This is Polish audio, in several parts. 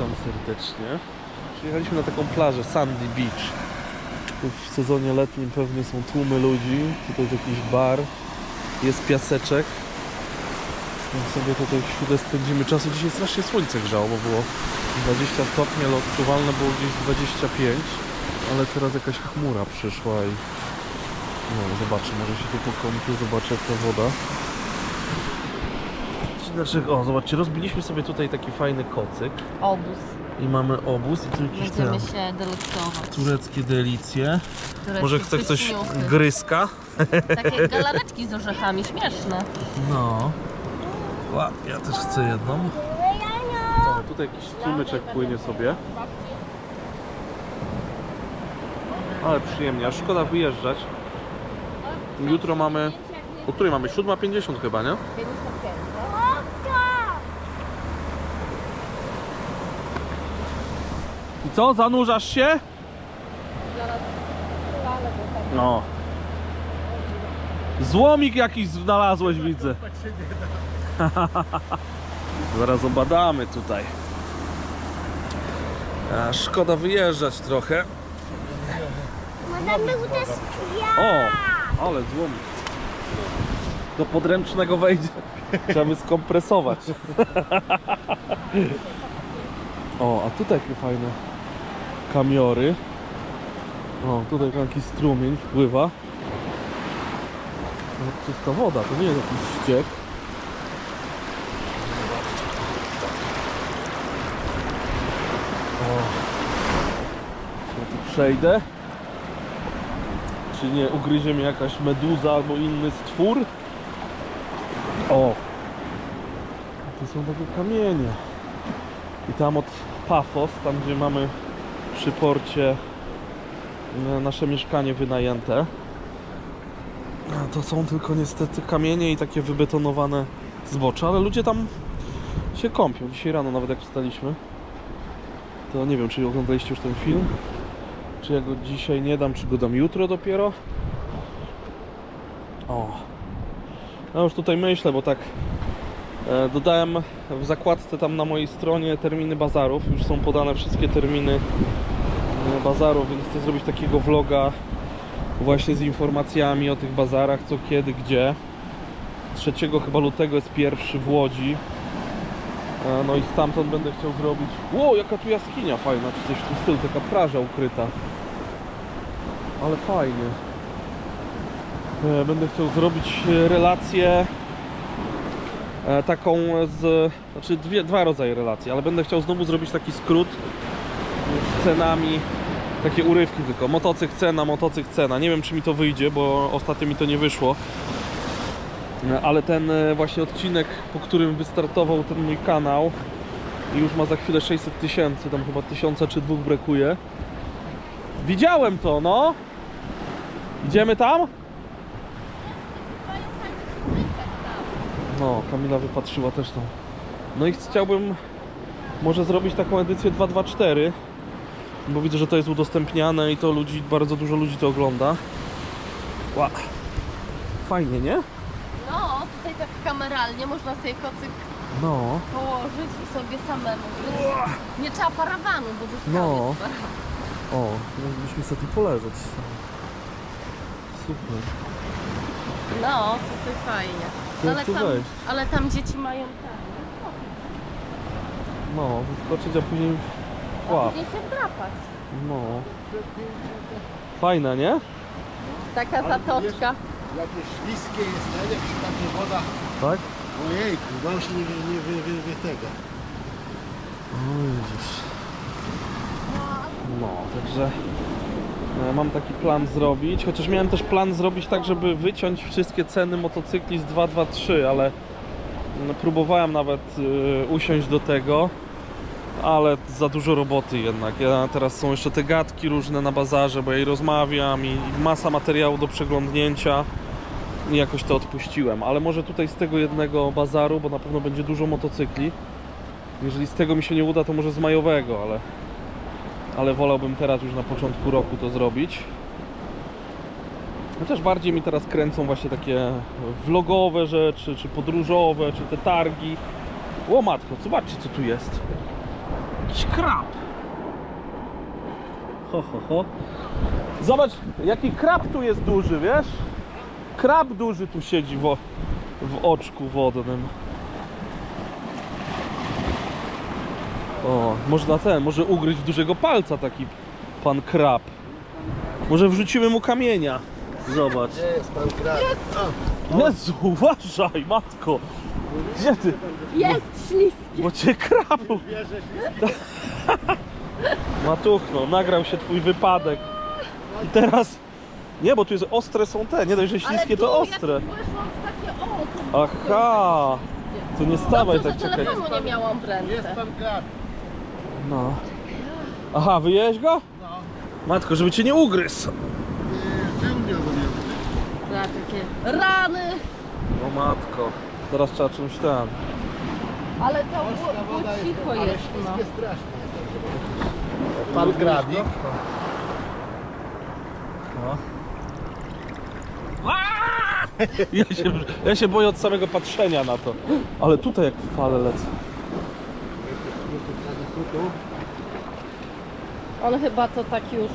witam serdecznie. Przyjechaliśmy na taką plażę Sandy Beach. W sezonie letnim pewnie są tłumy ludzi. Tutaj jest jakiś bar, jest piaseczek. Więc sobie tutaj chwilę spędzimy czasu. Dzisiaj strasznie słońce grzało, bo było 20 stopni, ale odczuwalne było gdzieś 25. Ale teraz jakaś chmura przyszła i no zobaczę, może się tu pokąpię, zobaczę jak ta woda. Dlaczego? O, zobaczcie, rozbiliśmy sobie tutaj taki fajny kocyk Obóz. i mamy obóz i tu Będziemy się delektować. tureckie delicje. Tureckie Może chce ktoś pyszniuchy. gryzka? Takie galaretki z orzechami, śmieszne. No. Ła, ja też chcę jedną. O, tutaj jakiś strumyczek płynie sobie. Ale przyjemnie, a szkoda wyjeżdżać. Jutro mamy... O której mamy? 7.50 chyba, nie? I co, zanurzasz się? No. Złomik jakiś znalazłeś, widzę. Zaraz obadamy tutaj. A, szkoda wyjeżdżać trochę. Madame Butas O, ale złomik. Do podręcznego wejdzie. Trzeba by skompresować. O, a tutaj jakie fajne kamiory. O, tutaj taki strumień wpływa. No, czysta woda, to nie jest jakiś ściek. O. Tu przejdę. Czy nie ugryzie mnie jakaś meduza albo inny stwór? O! To są takie kamienie. I tam od Pafos, tam gdzie mamy przy porcie nasze mieszkanie wynajęte. To są tylko niestety kamienie i takie wybetonowane zbocze, ale ludzie tam się kąpią. Dzisiaj rano nawet jak wstaliśmy, to nie wiem, czy oglądaliście już ten film. Czy ja go dzisiaj nie dam, czy go dam jutro dopiero? O. Ja już tutaj myślę, bo tak e, dodałem w zakładce tam na mojej stronie terminy bazarów. Już są podane wszystkie terminy bazarów, więc chcę zrobić takiego vloga właśnie z informacjami o tych bazarach, co kiedy, gdzie. 3 chyba lutego jest pierwszy w Łodzi. E, No i stamtąd będę chciał zrobić. Ło, jaka tu jaskinia fajna, czy coś w tym stylu, taka plaża ukryta. Ale fajnie. E, Będę chciał zrobić e, relację taką z. Znaczy dwie, dwa rodzaje relacji, ale będę chciał znowu zrobić taki skrót z cenami. Takie urywki tylko. Motocykl cena, motocykl cena. Nie wiem czy mi to wyjdzie, bo ostatnio mi to nie wyszło. Ale ten e, właśnie odcinek, po którym wystartował ten mój kanał i już ma za chwilę 600 tysięcy, tam chyba tysiąca czy dwóch brakuje. Widziałem to, no! Idziemy tam? No, Kamila wypatrzyła też tą. No i chciałbym może zrobić taką edycję 224, bo widzę, że to jest udostępniane i to ludzi, bardzo dużo ludzi to ogląda. Ła. Fajnie, nie? No, tutaj tak kameralnie można sobie kocyk No. położyć i sobie samemu. Nie trzeba parawanu, bo ze skał No. O, moglibyśmy sobie tu poleżeć. Super. No, tutaj fajnie. Ale tu tam, wejść? ale tam dzieci mają tam. No, wyskoczyć, a później łap. Gdzie się wdrapać. No. Fajna, nie? Taka zatoczka. Jakie śliskie jest, się takie woda. Tak? Ojejku, mam się nie, wy- nie wy, wy, wy tego. No widzisz. No, także e, mam taki plan zrobić, chociaż miałem też plan zrobić tak, żeby wyciąć wszystkie ceny motocykli z 223, ale no, próbowałem nawet e, usiąść do tego, ale za dużo roboty jednak. Ja teraz są jeszcze te gadki różne na bazarze, bo ja i rozmawiam i masa materiału do przeglądnięcia i jakoś to odpuściłem, ale może tutaj z tego jednego bazaru, bo na pewno będzie dużo motocykli. Jeżeli z tego mi się nie uda, to może z majowego, ale, ale wolałbym teraz już na początku roku to zrobić. Chociaż bardziej mi teraz kręcą właśnie takie vlogowe rzeczy, czy podróżowe, czy te targi. O matko, zobaczcie co tu jest. Jakiś krab. Ho, ho, ho. Zobacz, jaki krab tu jest duży, wiesz? Krab duży tu siedzi w, w oczku wodnym. O, można ten, może ugryźć w dużego palca taki pan krab. Może wrzucimy mu kamienia. Zobacz. Gdzie jest pan krab? Jezu, uważaj, matko. Gdzie ty? Jest śliski. Bo cię Wierzę, Matuchno, nagrał się twój wypadek. I teraz... Nie, bo tu jest ostre są te, nie dość, że śliskie to ostre. Aha, to nie stawaj tak czekaj. telefonu nie miałam w ręce. jest pan krab. No. Aha, wyjeźdź go? No. Matko, żeby cię nie ugryzł. Nie, czemu nie obawiamy? Na takie rany. No matko, teraz trzeba czymś ten. Ale to było, było cicho jest, no. Pan grabik. No. Ja się, ja się boję od samego patrzenia na to. Ale tutaj jak fale lecą. On chyba to tak już...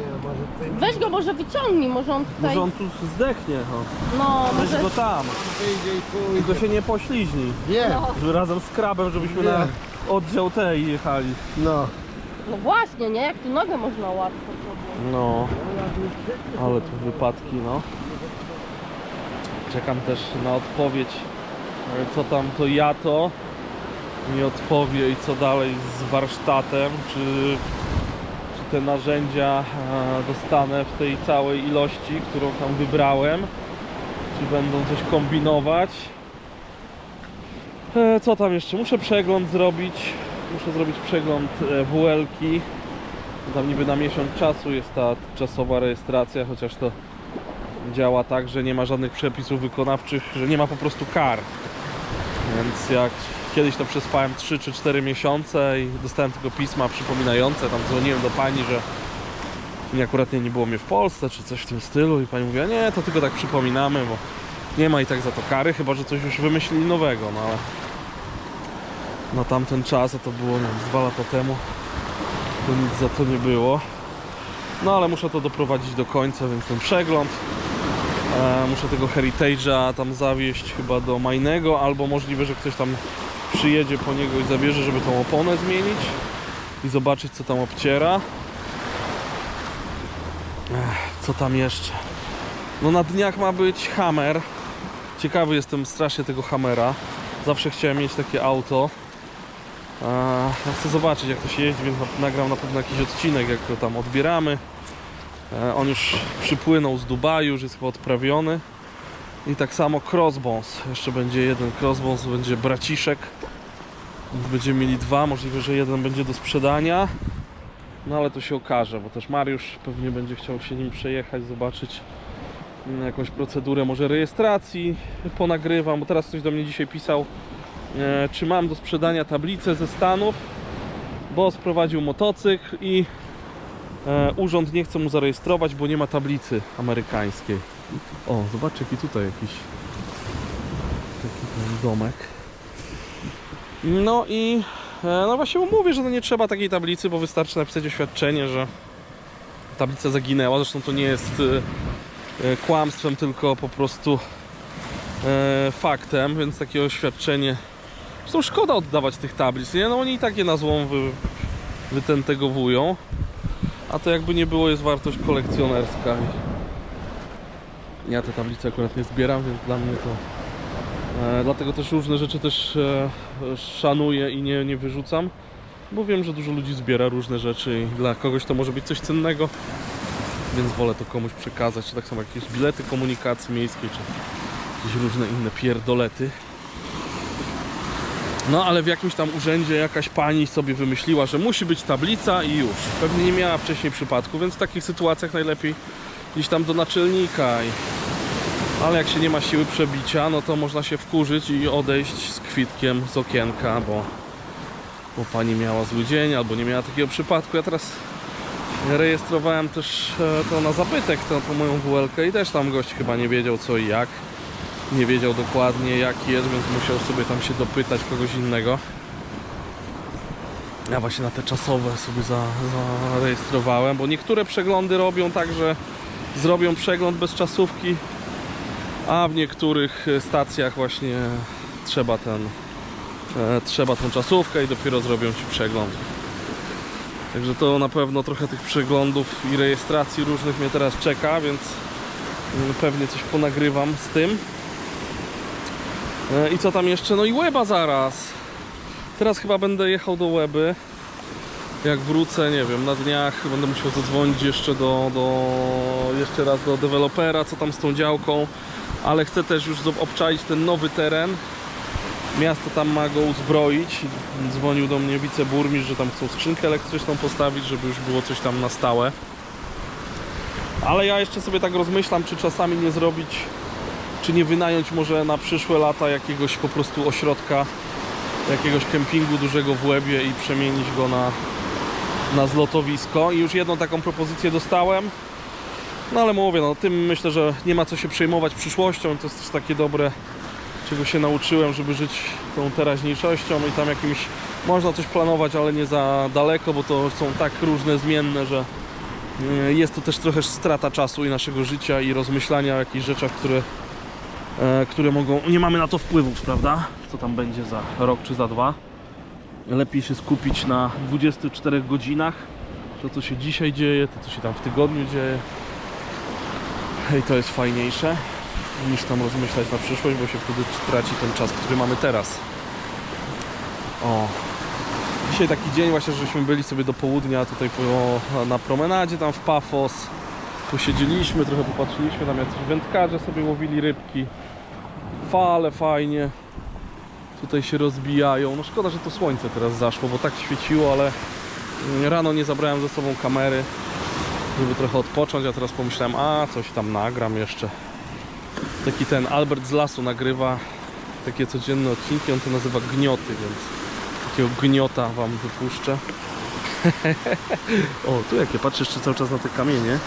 Nie, może tutaj Weź go może wyciągnij, może on tutaj... Może on tu zdechnie, no. No, Weź może... go tam. wyjdzie i Tylko pójdzie. się nie pośliźnij. Nie, No. Razem z krabem, żebyśmy Nie. na oddział tej jechali. no. No właśnie, nie? Jak tu nogę można łatwo sobie. No. Ale tu wypadki, no. Czekam też na odpowiedź, e, co tam to ja to mi odpowie i co dalej z warsztatem, czy te narzędzia e, dostanę w tej całej ilości, którą tam wybrałem, czy będą coś kombinować. E, Co tam jeszcze? Muszę przegląd zrobić. Muszę zrobić przegląd e, WL-ki. Tam niby na miesiąc czasu jest ta czasowa rejestracja, chociaż to działa tak, że nie ma żadnych przepisów wykonawczych, że nie ma po prostu kar. Więc jak kiedyś to przespałem 3 czy 4 miesiące i dostałem tylko pisma przypominające, tam dzwoniłem do pani, że nie akurat nie, było mnie w Polsce czy coś w tym stylu i pani mówiła, nie, to tylko tak przypominamy, bo nie ma i tak za to kary, chyba że coś już wymyślili nowego, no ale na tamten czas, a to było nie wiem, dwa lata temu, to nic za to nie było. No ale muszę to doprowadzić do końca, więc ten przegląd. E, muszę tego Heritage'a tam zawieźć chyba do Majnego, albo możliwe, że ktoś tam przyjedzie po niego i zabierze, żeby tą oponę zmienić i zobaczyć co tam obciera. Ech, co tam jeszcze? No na dniach ma być Hammer. Ciekawy jestem strasznie tego Hammera. Zawsze chciałem mieć takie auto. Chcę zobaczyć jak to się jeździ, więc na- nagram na pewno jakiś odcinek, jak go tam odbieramy. On już przypłynął z Dubaju, już jest chyba odprawiony. I tak samo Crossbones. Jeszcze będzie jeden Crossbones, będzie braciszek. Będziemy mieli dwa, możliwe, że jeden będzie do sprzedania. No ale to się okaże, bo też Mariusz pewnie będzie chciał się nim przejechać, zobaczyć mm, jakąś procedurę może rejestracji ponagrywam, bo teraz ktoś do mnie dzisiaj pisał e, czy mam do sprzedania tablicę ze Stanów, bo sprowadził motocykl i e, urząd nie chce mu zarejestrować, bo nie ma tablicy amerykańskiej. O, zobacz jaki tutaj jakiś taki domek. No i e, no właśnie mówię, że no nie trzeba takiej tablicy, bo wystarczy napisać oświadczenie, że tablica zaginęła. Zresztą to nie jest e, e, kłamstwem, tylko po prostu faktem, więc takie oświadczenie. Zresztą szkoda oddawać tych tablic, nie? No oni i tak je na złą wy. A to jakby nie było jest wartość kolekcjonerska. Ja te tablice akurat nie zbieram, więc dla mnie to... E, dlatego też różne rzeczy też e, szanuję i nie, nie wyrzucam. Bo wiem, że dużo ludzi zbiera różne rzeczy i dla kogoś to może być coś cennego. Więc wolę to komuś przekazać, czy tak samo jakieś bilety komunikacji miejskiej, czy jakieś różne inne pierdolety. No ale w jakimś tam urzędzie jakaś pani sobie wymyśliła, że musi być tablica i już. Pewnie nie miała wcześniej przypadku, więc w takich sytuacjach najlepiej iść tam do naczelnika. I... Ale jak się nie ma siły przebicia, no to można się wkurzyć i odejść z kwitkiem z okienka, bo, bo pani miała zły dzień albo nie miała takiego przypadku. Ja teraz rejestrowałem też e, to na zabytek, to, to moją WL i też tam gość chyba nie wiedział co i jak. Nie wiedział dokładnie jak jest, więc musiał sobie tam się dopytać kogoś innego. Ja właśnie na te czasowe sobie za, zarejestrowałem, bo niektóre przeglądy robią tak, że zrobią przegląd bez czasówki, a w niektórych e, stacjach właśnie trzeba ten e, trzeba tą czasówkę i dopiero zrobią ci przegląd. Także to na pewno trochę tych przeglądów i rejestracji różnych mnie teraz czeka, więc mm, pewnie coś ponagrywam z tym. E, I co tam jeszcze? No i Łeba zaraz. Teraz chyba będę jechał do Łeby. Jak wrócę, nie wiem, na dniach będę musiał zadzwonić jeszcze do, do jeszcze raz do dewelopera, co tam z tą działką, ale chcę też już obczaić ten nowy teren. Miasto tam ma go uzbroić. Dzwonił do mnie wiceburmistrz, że tam chcą skrzynkę elektryczną postawić, żeby już było coś tam na stałe. Ale ja jeszcze sobie tak rozmyślam, czy czasami nie zrobić, czy nie wynająć może na przyszłe lata jakiegoś po prostu ośrodka, jakiegoś kempingu dużego w Łebie i przemienić go na, na zlotowisko. I już jedną taką propozycję dostałem. No ale mówię, no tym myślę, że nie ma co się przejmować przyszłością. To jest też takie dobre, czego się nauczyłem, żeby żyć tą teraźniejszością i tam jakimś można coś planować, ale nie za daleko, bo to są tak różne zmienne, że e, jest to też trochę strata czasu i naszego życia i rozmyślania o jakichś rzeczach, które, e, które mogą. Nie mamy na to wpływów, prawda? Co tam będzie za rok czy za dwa. Lepiej się skupić na 24 godzinach. To, co się dzisiaj dzieje, to, co się tam w tygodniu dzieje. I to jest fajniejsze niż tam rozmyślać na przyszłość, bo się wtedy traci ten czas, który mamy teraz. O. Dzisiaj taki dzień właśnie, żeśmy byli sobie do południa tutaj po, na promenadzie tam w Pafos. Posiedzieliśmy, trochę popatrzyliśmy, tam jacyś wędkarze sobie łowili rybki. Fale fajnie. Tutaj się rozbijają. No szkoda, że to słońce teraz zaszło, bo tak świeciło, ale rano nie zabrałem ze sobą kamery, żeby trochę odpocząć, a teraz pomyślałem, a coś tam nagram jeszcze taki ten Albert z lasu nagrywa takie codzienne odcinki, on to nazywa gnioty, więc takiego gniota wam wypuszczę. o, tu jakie, patrzę jeszcze cały czas na te kamienie.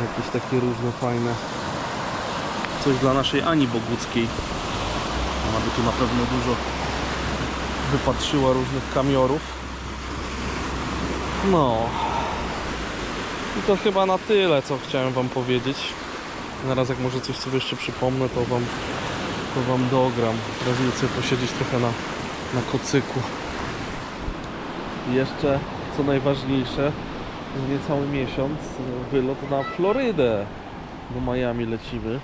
Jakieś takie różne fajne. Coś dla naszej Ani Boguckiej. Ona by tu na pewno dużo wypatrzyła różnych kamiorów. No, i to chyba na tyle, co chciałem Wam powiedzieć. Zaraz jak może coś sobie jeszcze przypomnę, to Wam, to wam dogram. Teraz idę sobie posiedzieć trochę na, na kocyku. I jeszcze, co najważniejsze, niecały miesiąc wylot na Florydę. Do Miami lecimy.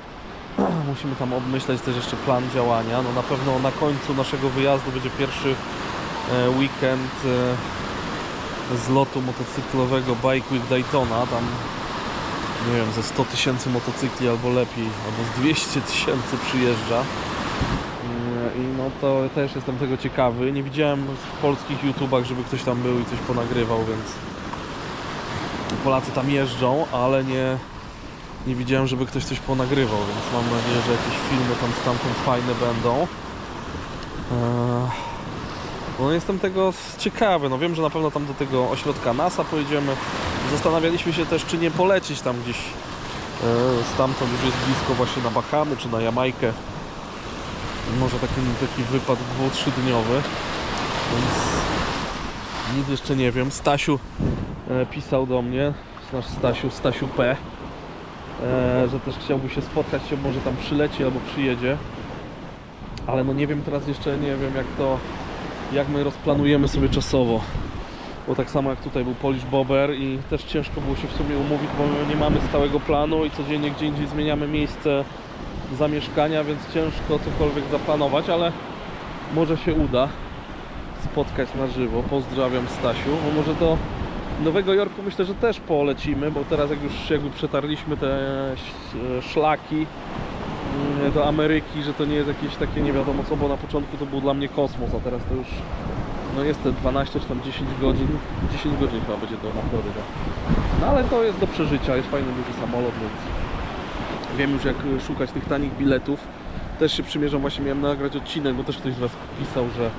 Musimy tam obmyśleć też jeszcze plan działania. No na pewno na końcu naszego wyjazdu będzie pierwszy e, weekend e, z lotu motocyklowego Bike Week Daytona, tam nie wiem, ze 100 tysięcy motocykli albo lepiej, albo z 200 tysięcy przyjeżdża. Yy, I no to też jestem tego ciekawy. Nie widziałem w polskich YouTubach, żeby ktoś tam był i coś ponagrywał, więc Polacy tam jeżdżą, ale nie, nie widziałem, żeby ktoś coś ponagrywał, więc mam nadzieję, że jakieś filmy tam stamtąd fajne będą. Eee, no jestem tego ciekawy, no wiem, że na pewno tam do tego ośrodka NASA pojedziemy. Zastanawialiśmy się też, czy nie polecieć tam gdzieś e, stamtąd już jest blisko właśnie na Bahamy czy na Jamajkę. Może taki, taki wypad dwu, trzydniowy. Więc nic jeszcze nie wiem. Stasiu e, pisał do mnie, nasz Stasiu, Stasiu P. E, że też chciałby się spotkać, się może tam przyleci albo przyjedzie. Ale no nie wiem teraz jeszcze, nie wiem jak to jak my rozplanujemy sobie czasowo. Bo tak samo jak tutaj był Polish Bobber i też ciężko było się w sumie umówić, bo my nie mamy stałego planu i codziennie gdzie indziej zmieniamy miejsce zamieszkania, więc ciężko cokolwiek zaplanować, ale może się uda spotkać na żywo. Pozdrawiam Stasiu, bo może do Nowego Jorku myślę, że też polecimy, bo teraz jak już jakby przetarliśmy te ś- szlaki mm, do Ameryki, że to nie jest jakieś takie nie wiadomo co, bo na początku to był dla mnie kosmos, a teraz to już no jest te 12 czy tam 10 godzin, 10 godzin chyba będzie do na Florydę. No ale to jest do przeżycia, jest fajny duży samolot, więc wiem już jak szukać tych tanich biletów. Też się przymierzam, właśnie miałem nagrać odcinek, bo też ktoś z Was pisał, że,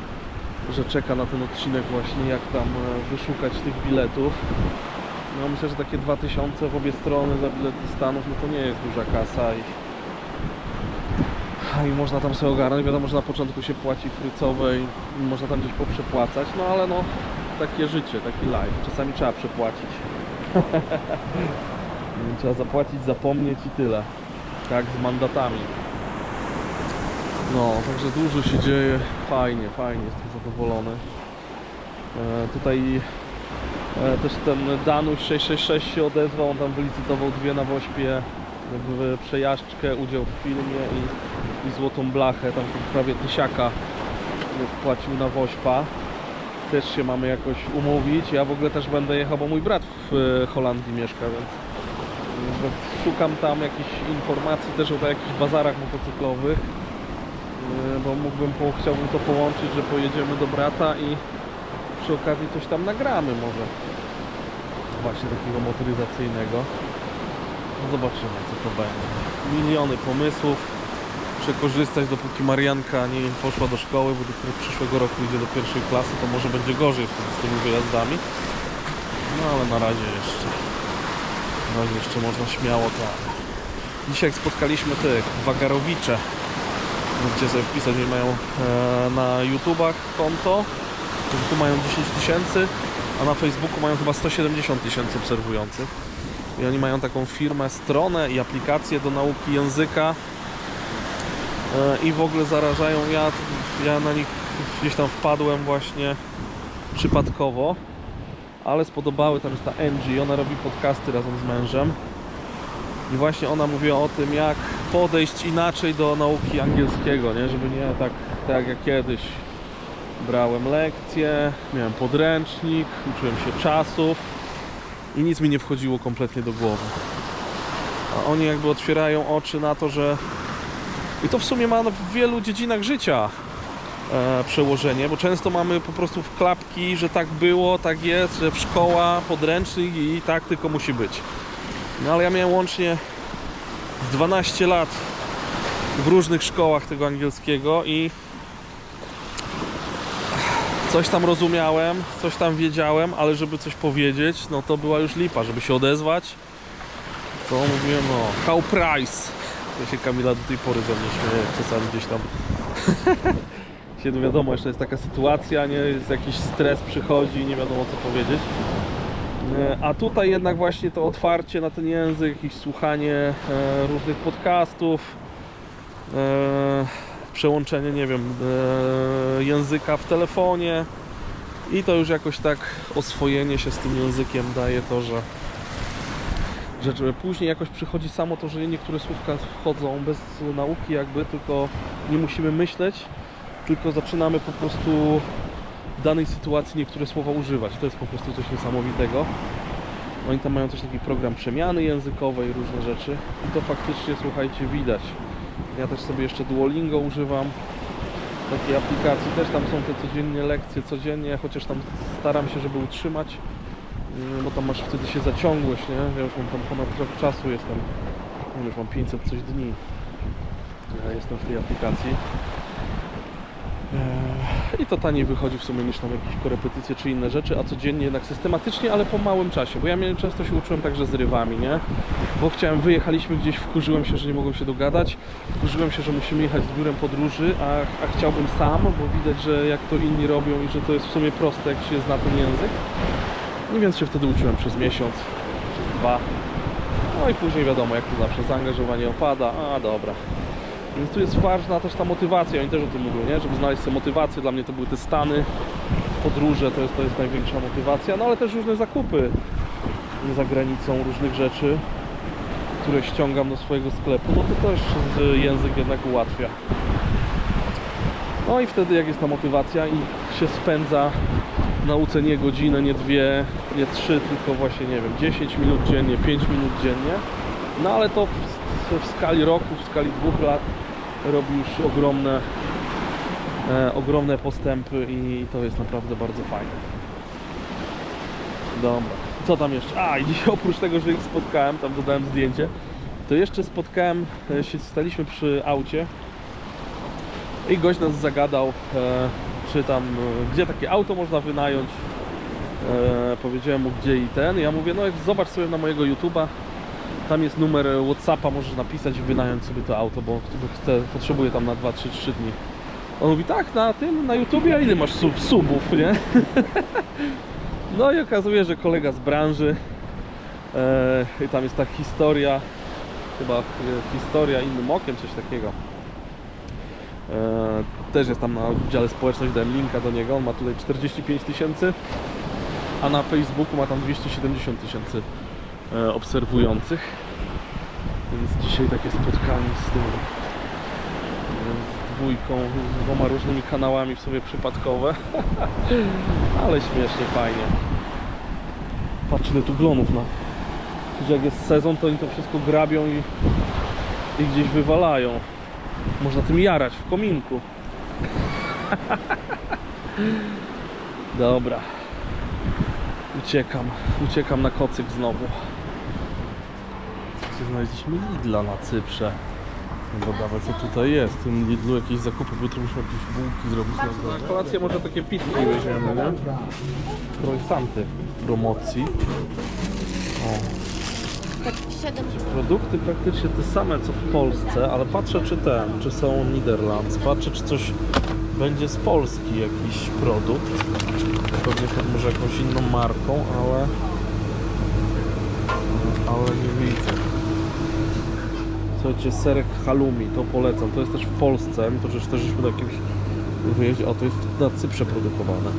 że czeka na ten odcinek właśnie jak tam e, wyszukać tych biletów. No myślę, że takie 2000 w obie strony za bilet do Stanów, no to nie jest duża kasa i i można tam sobie ogarnąć. Wiadomo, że na początku się płaci frycowe i można tam gdzieś poprzepłacać, no ale no takie życie, taki life. Czasami trzeba przepłacić. trzeba zapłacić, zapomnieć i tyle. Tak z mandatami. No, także dużo się dzieje. Fajnie, fajnie, jestem zadowolony. E, tutaj e, też ten Danuś 666 się odezwał, on tam wylicytował dwie na Wośpie w przejażdżkę, udział w filmie i, i złotą blachę, tam prawie tysiaka wpłacił na Wośpa. Też się mamy jakoś umówić. Ja w ogóle też będę jechał, bo mój brat w e, Holandii mieszka, więc szukam tam jakichś informacji też o jakichś bazarach motocyklowych, bo mógłbym, chciałbym to połączyć, że pojedziemy do brata i przy okazji coś tam nagramy może. Właśnie takiego motoryzacyjnego. No zobaczymy co to będzie. Miliony pomysłów. Muszę korzystać dopóki Marianka nie poszła do szkoły, bo dopiero przyszłego roku idzie do pierwszej klasy, to może będzie gorzej wtedy z tymi wyjazdami. No ale na razie jeszcze. Na razie jeszcze można śmiało tak. Dzisiaj spotkaliśmy tych Wagarowicze, gdzie sobie wpisać, że mają e, na YouTubach konto, to tu mają 10 tysięcy, a na Facebooku mają chyba 170 tysięcy obserwujących. I oni mają taką firmę, stronę i aplikację do nauki języka e, i w ogóle zarażają. Ja, ja na nich gdzieś tam wpadłem właśnie przypadkowo, ale spodobały, tam jest ta Angie, ona robi podcasty razem z mężem. I właśnie ona mówiła o tym, jak podejść inaczej do nauki angielskiego, nie? żeby nie tak, tak jak kiedyś brałem lekcje, miałem podręcznik, uczyłem się czasów i nic mi nie wchodziło kompletnie do głowy. A oni jakby otwierają oczy na to, że i to w sumie ma w wielu dziedzinach życia e, przełożenie, bo często mamy po prostu w klapki, że tak było, tak jest, że w szkoła, podręcznik i tak tylko musi być. No ale ja miałem łącznie z 12 lat w różnych szkołach tego angielskiego i coś tam rozumiałem, coś tam wiedziałem, ale żeby coś powiedzieć, no to była już lipa, żeby się odezwać. To mówiłem, no, how price. To się Kamila do tej pory ze mnie śmieje, czasami gdzieś tam się wiadomo, jeszcze jest taka sytuacja, nie, jest jakiś stres przychodzi, nie wiadomo co powiedzieć. E, A tutaj jednak właśnie to otwarcie na ten język, jakieś słuchanie e, różnych podcastów, e, przełączenie, nie wiem, języka w telefonie i to już jakoś tak oswojenie się z tym językiem daje to, że że później jakoś przychodzi samo to, że niektóre słówka wchodzą bez nauki jakby, tylko nie musimy myśleć, tylko zaczynamy po prostu danej sytuacji niektóre słowa używać. To jest po prostu coś niesamowitego. Oni tam mają też taki program przemiany językowej, różne rzeczy. I to faktycznie, słuchajcie, widać. Ja też sobie jeszcze Duolingo używam. Takiej aplikacji też tam są te codziennie lekcje, codziennie, chociaż tam staram się, żeby utrzymać. Yy, Bo tam masz wtedy się zaciągłość, nie? Ja już mam tam ponad rok czasu jestem. Już mam 500 coś dni. Ja jestem w tej aplikacji. Eee, I to taniej wychodzi w sumie niż tam jakieś korepetycje czy inne rzeczy, a codziennie jednak systematycznie, ale po małym czasie, bo ja miałem, często się uczyłem także z rywami, nie? Bo chciałem, wyjechaliśmy gdzieś, wkurzyłem się, że nie mogłem się dogadać, wkurzyłem się, że musimy jechać z biurem podróży, a, a chciałbym sam, bo widać, że jak to inni robią i że to jest w sumie proste, jak się zna ten język. I więc się wtedy uczyłem przez miesiąc, przez dwa. No i później wiadomo, jak to zawsze, zaangażowanie opada, a dobra. Więc tu jest ważna też ta motywacja, oni też o tym mówią, nie? Żeby znaleźć sobie motywację, dla mnie to były te Stany, podróże, to jest, to jest największa motywacja, no ale też różne zakupy za granicą, różnych rzeczy, które ściągam do swojego sklepu, no to też język jednak ułatwia. No i wtedy jak jest ta motywacja i się spędza nauce nie godzinę, nie dwie, nie trzy, tylko właśnie, nie wiem, 10 minut dziennie, 5 minut dziennie, no ale to w, w skali roku, w skali dwóch lat robi już ogromne, e, ogromne postępy i to jest naprawdę bardzo fajne. Dobra. Co tam jeszcze? A, i oprócz tego, że ich spotkałem, tam dodałem zdjęcie, to jeszcze spotkałem, e, się staliśmy przy aucie i gość nas zagadał, e, czy tam, e, gdzie takie auto można wynająć. E, powiedziałem mu gdzie i ten. Ja mówię, no zobacz sobie na mojego YouTube'a, Tam jest numer Whatsappa, możesz napisać i wynająć sobie to auto, bo bo chcę, potrzebuję tam na 2, 3, 3 dni. On mówi, tak, na tym, na YouTubie, a ile masz sub, subów, nie? No i okazuje, że kolega z branży e, i tam jest ta historia, chyba e, historia innym okiem, coś takiego. E, też jest tam na dziale społeczność, dałem linka do niego, on ma tutaj 45 tysięcy, a na Facebooku ma tam 270 tysięcy obserwujących. Więc dzisiaj takie spotkanie z tym e, z dwójką, z dwoma różnymi kanałami w sobie przypadkowe. Ale śmiesznie, fajnie. Patrz ile tu glonów na. Że jak jest sezon, to oni to wszystko grabią i, i gdzieś wywalają. Można tym jarać w kominku. Dobra. Uciekam. Uciekam na kocyk znowu. Słuchajcie, Znaleźliśmy Lidla na Cyprze. No Dobra, co tutaj jest? W tym Lidlu jakieś zakupy, bo jutro musimy jakieś bułki zrobić na Na kolację może takie pitki weźmiemy, nie? Croissanty w promocji. O, Tak 7 produkty praktycznie te same co w Polsce, ale patrzę czy ten, czy są Niderlands, patrzę czy coś będzie z Polski jakiś produkt. Pewnie to może jakąś inną marką, ale ale nie widzę. Słuchajcie, serek halloumi, to polecam. To jest też w Polsce, to przecież też żeśmy na jakimś wyjeździe, o to jest na Cyprze produkowane.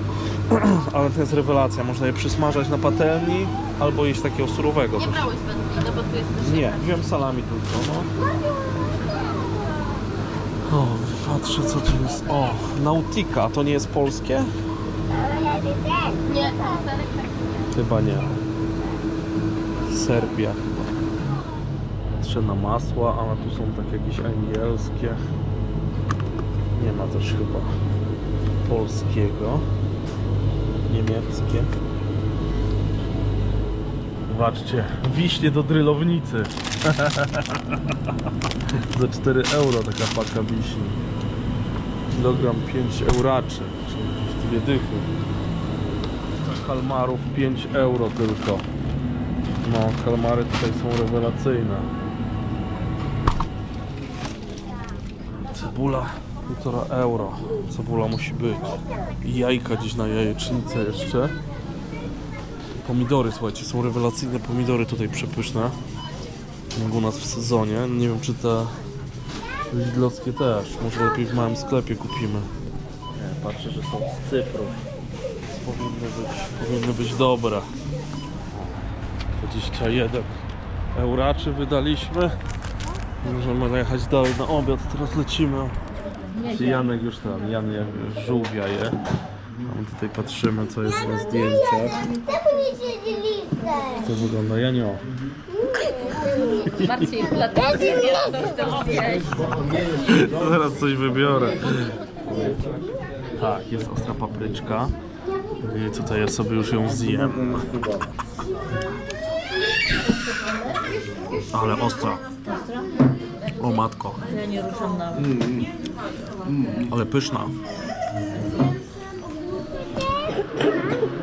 ale to jest rewelacja, można je przysmażać na patelni albo jeść takiego surowego. Nie brałeś wędliny, bo tu jest też Nie, wiem salami tylko, no. O, patrzę co tu jest. O, Nautica, to nie jest polskie? Nie, serek tak. Chyba nie. Serbia na masła, a tu są takie jakieś angielskie. Nie ma też chyba polskiego. Niemieckie. Zobaczcie, wiśnie do drylownicy. Za 4 euro taka paka wiśni. Kilogram 5 euraczy, czyli jakieś dwie dychy. Kalmarów 5 euro tylko. No, kalmary tutaj są rewelacyjne. Cebula 1,5 euro. Cebula musi być. I jajka dziś na jajecznicę jeszcze. Pomidory, słuchajcie, są rewelacyjne pomidory tutaj przepyszne. Jak u nas w sezonie. Nie wiem czy te lidlowskie też. Może lepiej w małym sklepie kupimy. Nie, patrzę, że są z Cypru. Powinny być, powinny być dobre. 21 euraczy wydaliśmy. Możemy jechać dalej na obiad. Teraz lecimy. Janek już tam, Jan jak żółwia je. A my tutaj patrzymy co jest na zdjęciach. To wygląda Janio. Marcin, dlatego nie wiesz, co zjeść. Zaraz coś wybiorę. Tak, jest ostra papryczka. I tutaj ja sobie już ją zjem. Ale ostra. O matko. Ja nie ruszam na Ale pyszna.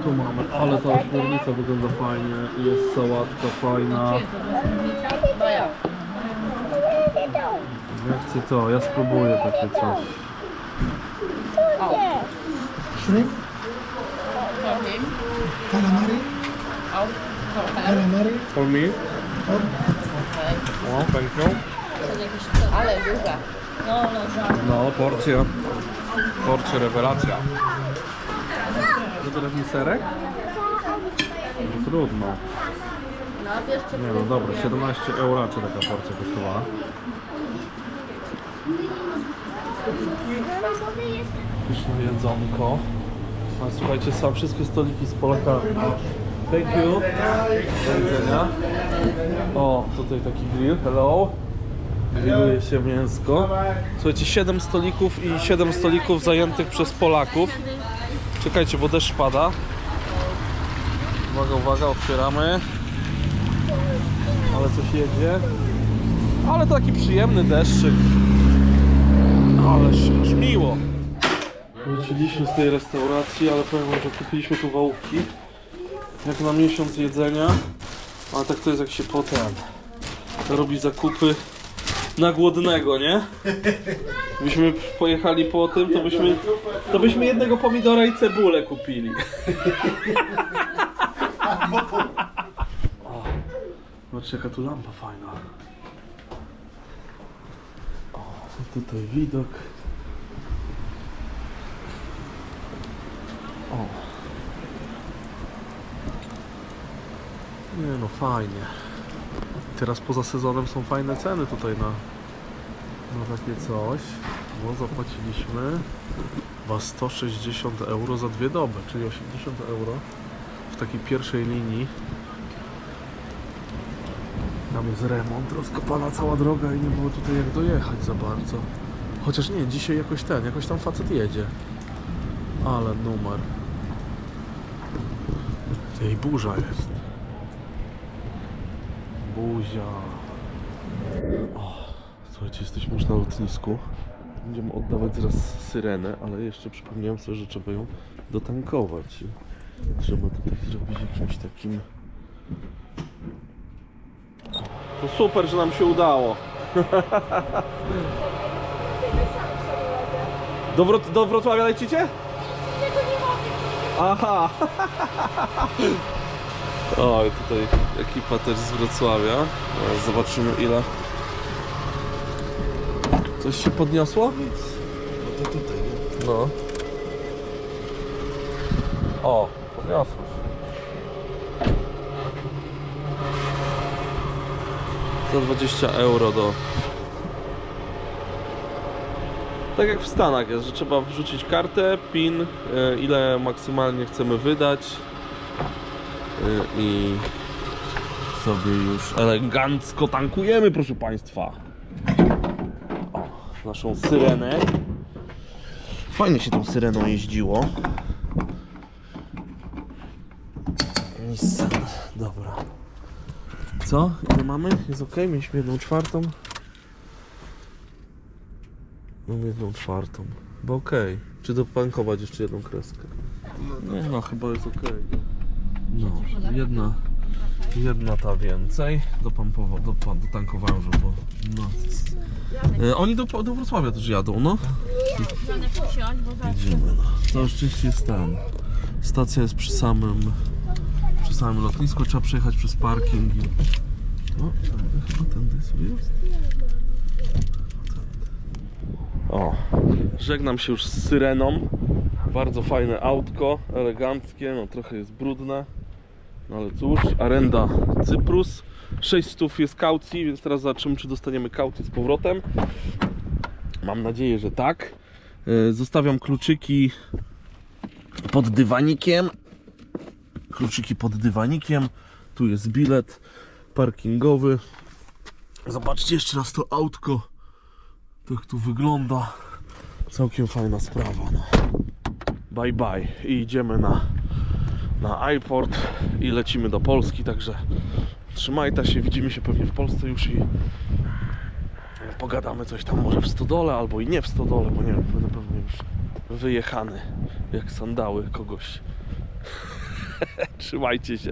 Tu mamy, ale ta ośmiornica wygląda fajnie. Jest sałatka fajna. No ja. Chcę to, ja spróbuję takie coś. Shrimp? Calamari? Calamari? For me? Or O, pękną. Ale duża. No, no. No, porcja. Porcja rewelacja. Mi serek? No, trudno. No, Nie no dobra, 17 euro czy taka porcja kosztowała. Pyszne jedzonko. A słuchajcie, są wszystkie stoliki z Polakami. Thank you. Do widzenia. O, tutaj taki grill. Hello. Grilluje się mięsko. Słuchajcie, 7 stolików i 7 stolików zajętych przez Polaków. Czekajcie, bo deszcz pada. Uwaga, uwaga, otwieramy. Ale coś jedzie. Ale taki przyjemny deszczyk. Ale się aż miło. Wróciliśmy z tej restauracji, ale powiem wam, że kupiliśmy tu wałówki. Jak na miesiąc jedzenia. Ale tak to jest jak się potem robi zakupy na głodnego, nie? Byśmy pojechali po tym, to byśmy, to byśmy jednego pomidora i cebulę kupili. O, Zobaczcie jaka tu lampa fajna. O, tutaj widok. O. Nie no, fajnie. Teraz poza sezonem są fajne ceny tutaj na, na takie coś. Bo zapłaciliśmy chyba 160 euro za dwie doby, czyli 80 euro w takiej pierwszej linii. Tam jest remont, rozkopana cała droga i nie było tutaj jak dojechać za bardzo. Chociaż nie, dzisiaj jakoś ten, jakoś tam facet jedzie. Ale numer. Jej burza jest. Buzia. O, słuchajcie, jesteśmy już na lotnisku. Będziemy oddawać zaraz syrenę, ale jeszcze przypomniałem sobie, że trzeba ją dotankować. Trzeba tutaj zrobić jakimś takim... To super, że nam się udało. Do Wrocławia lecicie? Aha! Oj, tutaj ekipa też z Wrocławia. Zobaczymy ile. Coś się podniosło? Nic. No to tutaj, nie? No. O, podniosło się. 120 euro do... Tak jak w Stanach jest, że trzeba wrzucić kartę, PIN, y, ile maksymalnie chcemy wydać i sobie już elegancko tankujemy, proszę Państwa. O, naszą syrenę. Fajnie się tą syreną jeździło. Nissan, dobra. Co? Ile mamy? Jest ok? Mieliśmy jedną czwartą. Mam jedną czwartą. Bo ok. Czy dopankować jeszcze jedną kreskę? Nie no, chyba jest ok. No, jedna, jedna ta więcej. Dopampowa, dopa, dotankowałem, żeby no. E, oni do, do Wrocławia też jadą, no. Jedziemy, no. To oczywiście jest ten. Stacja jest przy samym przy samym lotnisku, trzeba przejechać przez parking i... O, chyba sobie jest. O, żegnam się już z Syreną. Bardzo fajne autko, eleganckie, no trochę jest brudne. No ale cóż, arenda Cyprus. 600 jest kaucji, więc teraz zobaczymy, czy dostaniemy kaucję z powrotem. Mam nadzieję, że tak. E, Zostawiam kluczyki pod dywanikiem. Kluczyki pod dywanikiem. Tu jest bilet parkingowy. Zobaczcie jeszcze raz to autko. Tak tu wygląda. Całkiem fajna sprawa. No. Bye bye. I idziemy na, na airport i lecimy do Polski. Także trzymajcie się. Widzimy się pewnie w Polsce już i pogadamy coś tam może w stodole albo i nie w stodole, bo nie wiem, będę pewnie już wyjechany jak sandały kogoś. Trzymajcie się.